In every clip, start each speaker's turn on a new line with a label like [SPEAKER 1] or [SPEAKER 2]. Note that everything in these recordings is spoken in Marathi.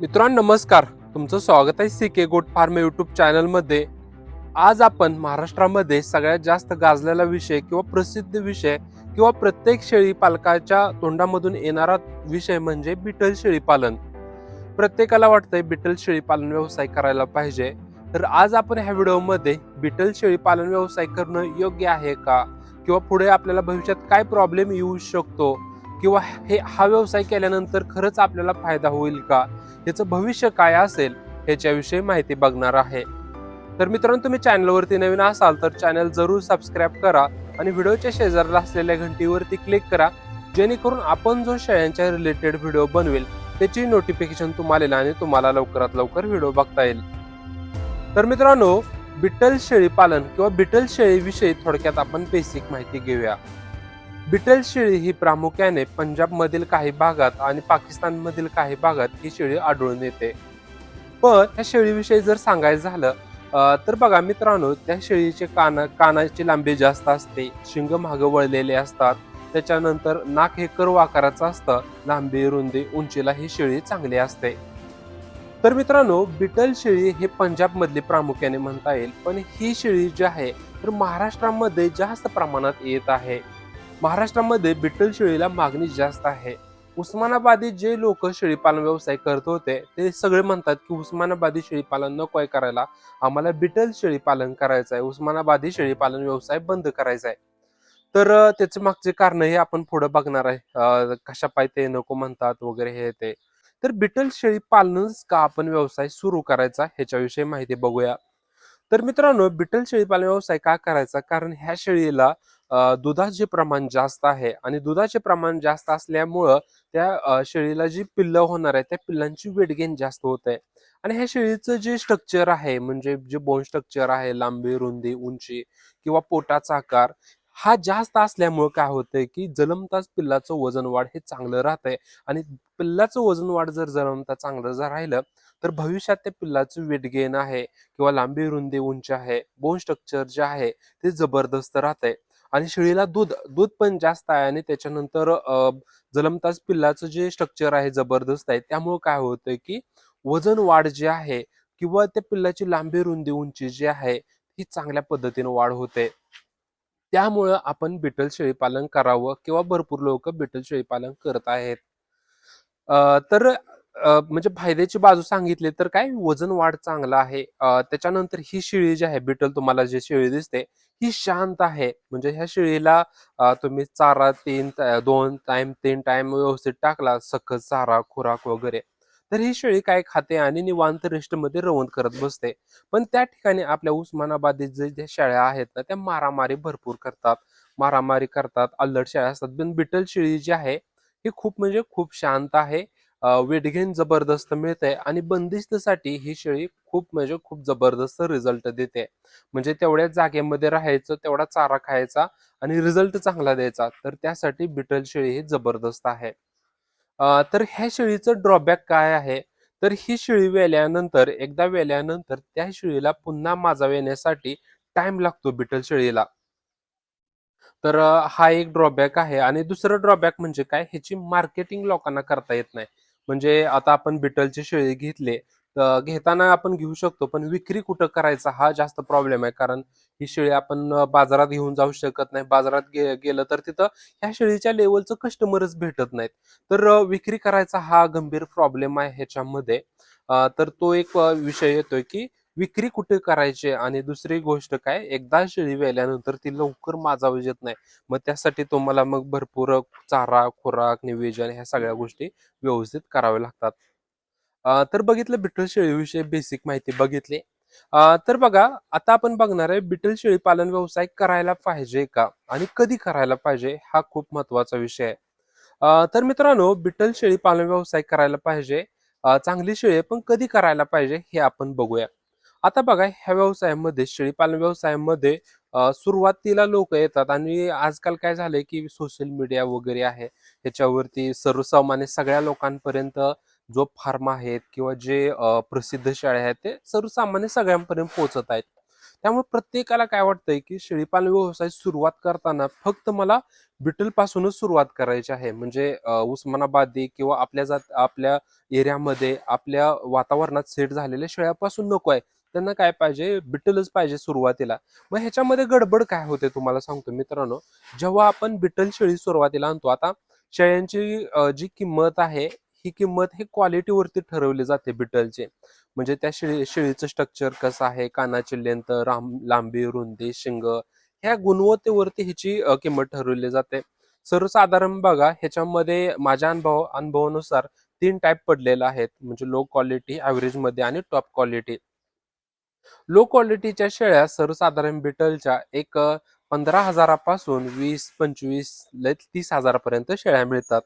[SPEAKER 1] मित्रांनो नमस्कार. तुमचं स्वागत आहे सी के गोट फार्म यूट्यूब चॅनलमध्ये. आज आपण महाराष्ट्रामध्ये सगळ्यात जास्त गाजलेला विषय किंवा प्रसिद्ध विषय किंवा प्रत्येक शेळी पालकाच्या तोंडामधून येणारा विषय म्हणजे बिटल शेळीपालन. प्रत्येकाला वाटतंय बिटल शेळीपालन व्यवसाय करायला पाहिजे. तर आज आपण ह्या व्हिडिओमध्ये बिटल शेळीपालन व्यवसाय करणं योग्य आहे का? किंवा पुढे आपल्याला भविष्यात काय प्रॉब्लेम येऊ शकतो? किंवा हे हा व्यवसाय केल्यानंतर खरंच आपल्याला फायदा होईल का? याचं भविष्य काय असेल ह्याच्याविषयी माहिती बघणार आहे. तर मित्रांनो तुम्ही चॅनलवरती नवीन असाल तर चॅनल जरूर सबस्क्राईब करा आणि व्हिडिओच्या शेजारला असलेल्या घंटीवरती क्लिक करा जेणेकरून आपण जो शेळ्यांच्या रिलेटेड व्हिडिओ बनवेल त्याची नोटिफिकेशन तुम्हाला आणि तुम्हाला लवकरात लवकर व्हिडिओ बघता येईल. तर मित्रांनो बिटल शेळी पालन किंवा बिटल शेळीविषयी थोडक्यात आपण बेसिक माहिती घेऊया. बिटल शेळी ही प्रामुख्याने पंजाबमधील काही भागात आणि पाकिस्तानमधील काही भागात ही शेळी आढळून येते. पण त्या शेळीविषयी जर सांगायचं झालं तर बघा मित्रांनो त्या शेळीचे कान कानाची लांबी जास्त असते शिंग मागं वळलेले असतात त्याच्यानंतर नाक हे कर्व आकाराचं असतं लांबी रुंदी उंचीला ही शेळी चांगली असते. तर मित्रांनो बिटल शेळी हे पंजाबमधली प्रामुख्याने म्हणता येईल पण ही शेळी जी आहे तर महाराष्ट्रामध्ये जास्त प्रमाणात येत आहे. महाराष्ट्रामध्ये बिट्टल शेळीला मागणी जास्त आहे. उस्मानाबादी जे लोक शेळीपालन व्यवसाय करत होते ते सगळे म्हणतात की उस्मानाबादी शेळीपालन नको आहे करायला. आम्हाला बिटल शेळीपालन करायचं आहे. उस्मानाबादी शेळीपालन व्यवसाय बंद करायचा आहे. तर त्याचे मागचे कारण हे आपण पुढे बघणार आहे. कशा पाय ते नको म्हणतात वगैरे हे ते. तर बिटल शेळी पालनच का आपण व्यवसाय सुरू करायचा ह्याच्याविषयी माहिती बघूया. तर मित्रांनो बिटल शेळीपालन व्यवसाय का करायचा? कारण ह्या शेळीला दुधाचे प्रमाण जास्त आहे आणि दुधाचे प्रमाण जास्त असल्यामुळं त्या शेळीला जी पिल्लं होणार आहे त्या पिल्लांची वेट गेन जास्त होत आहे आणि ह्या शेळीचं जे स्ट्रक्चर आहे म्हणजे जे बोन स्ट्रक्चर आहे लांबी रुंदी उंची किंवा पोटाचा आकार हा जास्त असल्यामुळं काय होतंय की जन्मताच पिल्लाचं वजन वाढ हे चांगलं राहतंय. आणि पिल्लाचं वजन वाढ जर जन्मता चांगलं जर राहिलं तर भविष्यात त्या पिल्लाचं वेट गेन आहे किंवा लांबी रुंदी उंची आहे बोन स्ट्रक्चर जे आहे ते जबरदस्त राहतंय. आणि शेळीला दूध दूध पण जास्त आहे आणि त्याच्यानंतर अ, पिल्लाचं जे स्ट्रक्चर आहे जबरदस्त आहे त्यामुळे काय होतंय की वजन वाढ जे आहे किंवा त्या पिल्लाची लांबी रुंदी उंची जी आहे ही चांगल्या पद्धतीने वाढ होते. त्यामुळं आपण बिटल शेळी पालन करावं किंवा भरपूर लोक बिटल शेळी पालन करत आहेत. तर म्हणजे फायद्याची बाजू सांगितली तर काय वजन वाढ चांगला आहे. त्याच्यानंतर ही शेळी जी आहे बिटल तुम्हाला जी शेळी दिसते ही शांत आहे. म्हणजे ह्या शेळीला तुम्ही चारा तीन दोन टाइम तीन टाइम व्यवस्थित टाकला सखत चारा खुराक वगैरे तर ही शेळी काय खाते आणि निवांत रेस्टमध्ये रवंत करत बसते. पण त्या ठिकाणी आपल्या उस्मानाबादी जे ज्या शेळ्या आहेत ना त्या मारामारी भरपूर करतात. मारामारी करतात अल्लड शेळ्या असतात. पण बिटल शेळी जी आहे ही खूप म्हणजे खूप शांत आहे. वेट गेन जबरदस्त मिळते आणि बंदिस्तसाठी ही शेळी खूप म्हणजे खूप जबरदस्त रिझल्ट देते. म्हणजे तेवढ्या जागेमध्ये राहायचं तेवढा चारा खायचा आणि रिझल्ट चांगला द्यायचा तर त्यासाठी बिटल शेळी ही जबरदस्त आहे. तर ह्या शेळीचं ड्रॉबॅक काय आहे? तर ही शेळी वेल्यानंतर एकदा वेल्यानंतर त्या शेळीला पुन्हा माजाव येण्यासाठी टाइम लागतो बिटल शेळीला. तर हा एक ड्रॉबॅक आहे आणि दुसरं ड्रॉबॅक म्हणजे काय? ह्याची मार्केटिंग लोकांना करता येत नाही. म्हणजे आता आपण बिटलचे शेळी घेतले तर घेताना आपण घेऊ शकतो पण विक्री कुठं करायचा हा जास्त प्रॉब्लेम आहे. कारण ही शेळी आपण बाजारात घेऊन जाऊ शकत नाही. बाजारात गे- गेलं तर तिथं ह्या शेळीच्या लेवलचं कस्टमरच भेटत नाहीत. तर विक्री करायचा हा गंभीर प्रॉब्लेम आहे ह्याच्यामध्ये. तर तो एक विषय येतोय की विक्री कुठे करायची आणि दुसरी गोष्ट काय? एकदा शेळी वेल्यानंतर ती लवकर माजावी येत नाही. मग त्यासाठी तुम्हाला मग भरपूर चारा खुराक निवेदन ह्या सगळ्या गोष्टी व्यवस्थित कराव्या लागतात. तर बघितलं बिटल शेळीविषयी बेसिक माहिती बघितली. तर बघा आता आपण बघणार आहे बिटल शेळी पालन व्यवसाय करायला पाहिजे का? आणि कधी करायला पाहिजे? हा खूप महत्त्वाचा विषय आहे. तर मित्रांनो बिटल शेळी पालन व्यवसाय करायला पाहिजे. चांगली शेळी आहे, पण कधी करायला पाहिजे हे आपण बघूया. आता बघा ह्या व्यवसायामध्ये शेळीपालन व्यवसायामध्ये सुरुवातीला लोक येतात आणि आजकाल काय झालंय की सोशल मीडिया वगैरे आहे. ह्याच्यावरती सर्वसामान्य सगळ्या लोकांपर्यंत जो फार्म आहेत किंवा जे प्रसिद्ध शाळा आहेत ते सर्वसामान्य सगळ्यांपर्यंत पोहोचत आहेत. त्यामुळे प्रत्येकाला काय वाटतंय की शेळीपालन व्यवसाय सुरुवात करताना फक्त मला बिटल पासूनच सुरुवात करायची आहे. म्हणजे उस्मानाबादी किंवा आपल्या जात आपल्या एरियामध्ये आपल्या वातावरणात सेट झालेल्या शेळ्यापासून नको आहे. त्यांना काय पाहिजे? बिटलच पाहिजे सुरुवातीला. मग ह्याच्यामध्ये गडबड काय होते तुम्हाला सांगतो मित्रांनो? जेव्हा आपण बिटल शेळी सुरुवातीला आणतो आता शेळ्यांची जी किंमत आहे ही किंमत हे क्वालिटीवरती ठरवली जाते बिटलचे. म्हणजे त्या शेळी शेळीचं स्ट्रक्चर कसं आहे? कानाची लेंथ राम लांबी रुंदी शिंग ह्या गुणवत्तेवरती ह्याची किंमत ठरवली जाते. सर्वसाधारण बघा ह्याच्यामध्ये माझ्या अनुभव अनुभवानुसार तीन टाईप पडलेले आहेत. म्हणजे लो क्वालिटी ॲव्हरेजमध्ये आणि टॉप क्वालिटी लो क्वालिटीच्या शेळ्या सर्वसाधारण बिटलच्या एक पंधरा हजारापासून वीस पंचवीस तीस हजारापर्यंत शेळ्या मिळतात.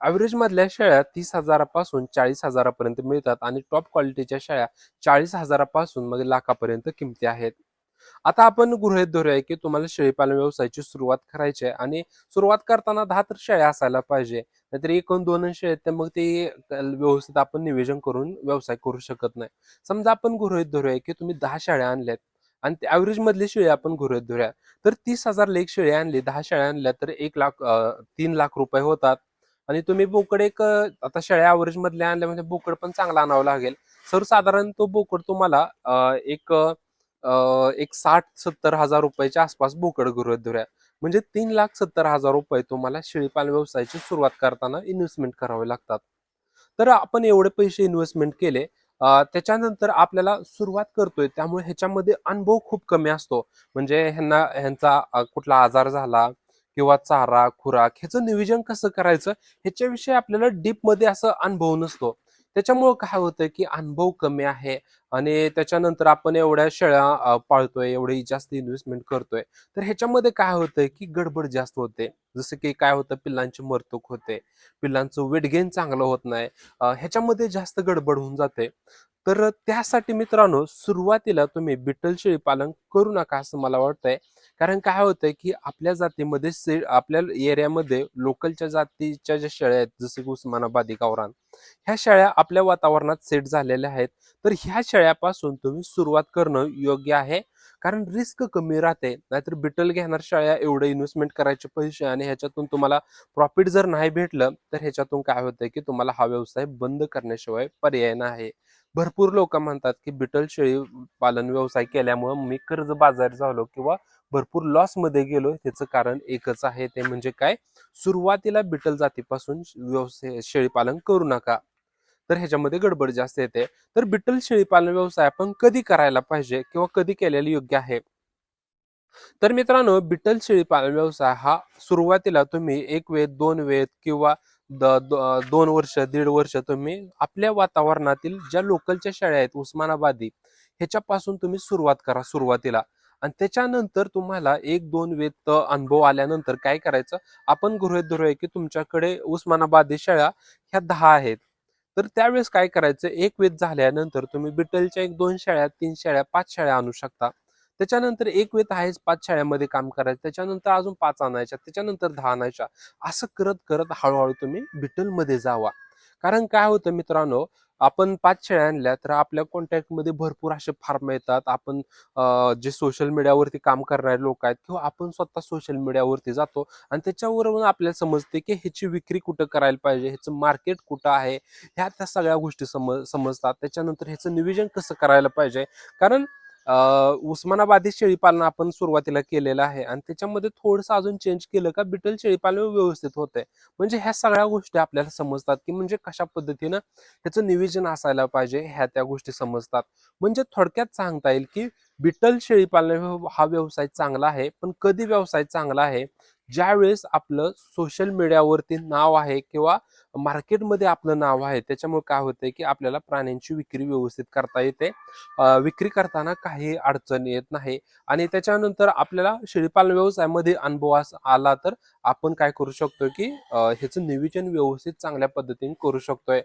[SPEAKER 1] ऍव्हरेज मधल्या शेळ्या तीस हजारापासून चाळीस हजारापर्यंत मिळतात आणि टॉप क्वालिटीच्या शेळ्या चाळीस हजारापासून मग लाखापर्यंत किमती आहेत. आता आपण गृहीत धरूया की तुम्हाला शेळीपालन व्यवसायाची सुरुवात करायची आहे आणि सुरुवात करताना दहा तर शेळ्या असायला पाहिजे. नाहीतर एकूण दोन शेळ्या आहेत, मग ते व्यवस्थित आपण नियोजन करून व्यवसाय करू शकत नाही. समजा आपण गृहीत धरूया की तुम्ही दहा शेळ्या आणल्यात आणि ते ॲव्हरेज मधली शेळी आपण गृहीत धरूया. तर तीस हजार लेख शेळी आणली दहा शेळ्या आणल्या तर एक लाख तीन लाख रुपये होतात. आणि तुम्ही बोकड एक आता शेळ्या ऍव्हरेज मधल्या आणल्या म्हणजे बोकड पण चांगला आणावा लागेल. सर्वसाधारण तो बोकड तुम्हाला एक एक साठ सत्तर हजार रुपयाच्या आसपास बोकड गृहित धरूया म्हणजे तीन लाख सत्तर हजार रुपये तुम्हाला शेळीपालन व्यवसायाची सुरुवात करताना इन्व्हेस्टमेंट करावे लागतात. तर आपण एवढे पैसे इन्व्हेस्टमेंट केले त्याच्यानंतर आपल्याला सुरुवात करतोय. त्यामुळे ह्याच्यामध्ये अनुभव खूप कमी असतो. म्हणजे ह्यांना ह्यांचा कुठला आजार झाला किंवा चारा खुराक ह्याचं नियोजन कसं करायचं ह्याच्याविषयी आपल्याला डीपमध्ये असं अनुभव नसतो. त्याच्यामुळं काय होतं की अनुभव कमी आहे आणि त्याच्यानंतर आपण एवढ्या शेळ्या पाळतोय एवढी जास्त इन्व्हेस्टमेंट करतोय. तर ह्याच्यामध्ये काय होतंय की गडबड जास्त होते. जसं की काय होतं पिल्लांची मरतूक होते. पिल्लांचं वेट गेन चांगलं होत नाही. ह्याच्यामध्ये जास्त गडबड होऊन जाते. तर त्यासाठी मित्रांनो सुरुवातीला तुम्ही बिटल शेळी पालन करू नका असं मला वाटतंय. कारण काय होतंय की आपल्या जातीमध्ये से आपल्या एरियामध्ये लोकलच्या जातीच्या ज्या शेळ्या आहेत जसे की उस्मानाबादी गावरान ह्या शेळ्या आपल्या वातावरणात सेट झालेल्या आहेत. तर ह्या शेळ्यापासून तुम्ही सुरुवात करणं योग्य आहे. कारण रिस्क कमी राहते. नाहीतर बिटल घेणार शाळा एवढं इन्व्हेस्टमेंट करायचे पैसे आणि ह्याच्यातून तुम्हाला प्रॉफिट जर नाही भेटलं तर ह्याच्यातून काय होतंय की तुम्हाला हा व्यवसाय बंद करण्याशिवाय पर्याय नाही. भरपूर लोक म्हणतात की बिटल शेळी पालन व्यवसाय केल्यामुळे मी कर्ज बाजारी झालो किंवा भरपूर लॉसमध्ये गेलो त्याचं कारण एकच आहे ते म्हणजे काय? सुरुवातीला बिटल जातीपासून व्यवसाय शेळीपालन करू नका. तर ह्याच्यामध्ये गडबड जास्त येते. तर बिटल शेळीपालन व्यवसाय आपण कधी करायला पाहिजे किंवा कधी केलेला योग्य आहे? तर मित्रांनो बिटल शेळीपालन व्यवसाय हा सुरुवातीला तुम्ही एक वेळ दोन वेळ किंवा दोन वर्ष दीड वर्ष तुम्ही आपल्या वातावरणातील ज्या लोकलच्या शाळा आहेत उस्मानाबादी ह्याच्यापासून तुम्ही सुरुवात करा सुरुवातीला. आणि त्याच्यानंतर तुम्हाला एक दोन वेत अनुभव आल्यानंतर काय करायचं? आपण गृहीत धरूया की तुमच्याकडे उस्मानाबादी शाळा ह्या दहा आहेत. तर त्यावेळेस काय करायचं? एक वेत झाल्यानंतर तुम्ही बिटलच्या एक दोन शाळ्या तीन शाळ्या पाच शाळा आणू शकता. त्याच्यानंतर एक वेत आहेच पाच शेळ्यामध्ये काम करायचं त्याच्यानंतर अजून पाच आणायच्या त्याच्यानंतर दहा आणायच्या. असं करत करत हळूहळू तुम्ही बिटलमध्ये जावा. कारण काय होतं मित्रांनो आपण पाच शेळ्या आणल्या तर आपल्या कॉन्टॅक्टमध्ये भरपूर असे फार्म येतात. आपण जे सोशल मीडियावरती काम करणारे लोक आहेत किंवा आपण स्वतः सोशल मीडियावरती जातो आणि त्याच्यावरून आपल्याला समजते की ह्याची विक्री कुठं करायला पाहिजे ह्याचं मार्केट कुठं आहे ह्या त्या सगळ्या गोष्टी समज समजतात. त्याच्यानंतर ह्याचं नियोजन कसं करायला पाहिजे? कारण उस्मानाबादी शेळीपालन आपण सुरुवातीला केलेलं आहे आणि त्याच्यामध्ये थोडंसं अजून चेंज केलं का बिटल शेळीपालन व्यवस्थित होतंय. म्हणजे ह्या सगळ्या गोष्टी आपल्याला समजतात की म्हणजे कशा पद्धतीनं त्याचं नियोजन असायला पाहिजे ह्या त्या गोष्टी समजतात. म्हणजे थोडक्यात सांगता येईल की बिटल शेळीपालन हा व्यवसाय चांगला आहे पण कधी व्यवसाय चांगला आहे? ज्यावेळेस आपलं सोशल मीडियावरती नाव आहे किंवा मार्केटमध्ये आपलं नाव आहे त्याच्यामुळे काय होतंय की आपल्याला प्राण्यांची विक्री व्यवस्थित करता येते. विक्री करताना काही अडचण येत नाही आणि त्याच्यानंतर आपल्याला शेळीपालन व्यवसायामध्ये अनुभवास आला तर आपण काय करू शकतो की ह्याचं नियोजन व्यवस्थित चांगल्या पद्धतीने करू शकतोय.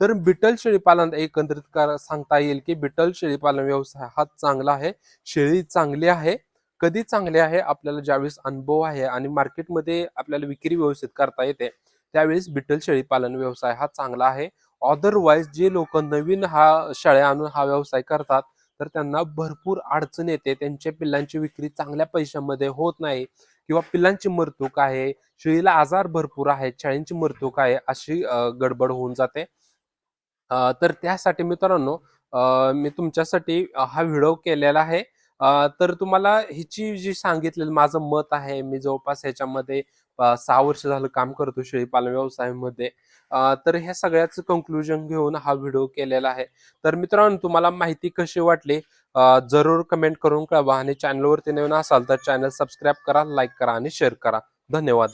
[SPEAKER 1] तर बिटल शेळीपालन एकंदरीत कर- सांगता येईल की बिटल शेळीपालन व्यवसाय हा चांगला आहे शेळी चांगली आहे. कधी चांगले आहे आपल्याला ज्यावेळेस अनुभव आहे आणि मार्केटमध्ये आपल्याला विक्री व्यवस्थित करता येते त्यावेळेस बिटल शेळीपालन व्यवसाय हा चांगला आहे. अदरवाईज जे लोक नवीन हा शेळ्या आणून हा व्यवसाय करतात तर त्यांना भरपूर अडचण येते. त्यांच्या पिल्लांची विक्री चांगल्या पैशामध्ये होत नाही किंवा पिल्लांची मरतूक आहे शेळीला आजार भरपूर आहेत शाळेंची मरतूक आहे अशी गडबड होऊन जाते. तर त्यासाठी मित्रांनो मी तुमच्यासाठी हा व्हिडिओ केलेला आहे. तर तुम्हाला हिची जी सांगितलेलं माझं मत आहे मी जवळपास ह्याच्यामध्ये सहा वर्ष झालं काम करतो शेळीपालन व्यवसायामध्ये. तर ह्या सगळ्याचं कन्क्लुजन घेऊन हा व्हिडिओ केलेला आहे. तर मित्रांनो तुम्हाला माहिती कशी वाटली? जरूर कमेंट करून कळवा आणि चॅनलवरती नवीन असाल तर चॅनल सबस्क्राईब करा लाईक करा आणि शेअर करा. धन्यवाद.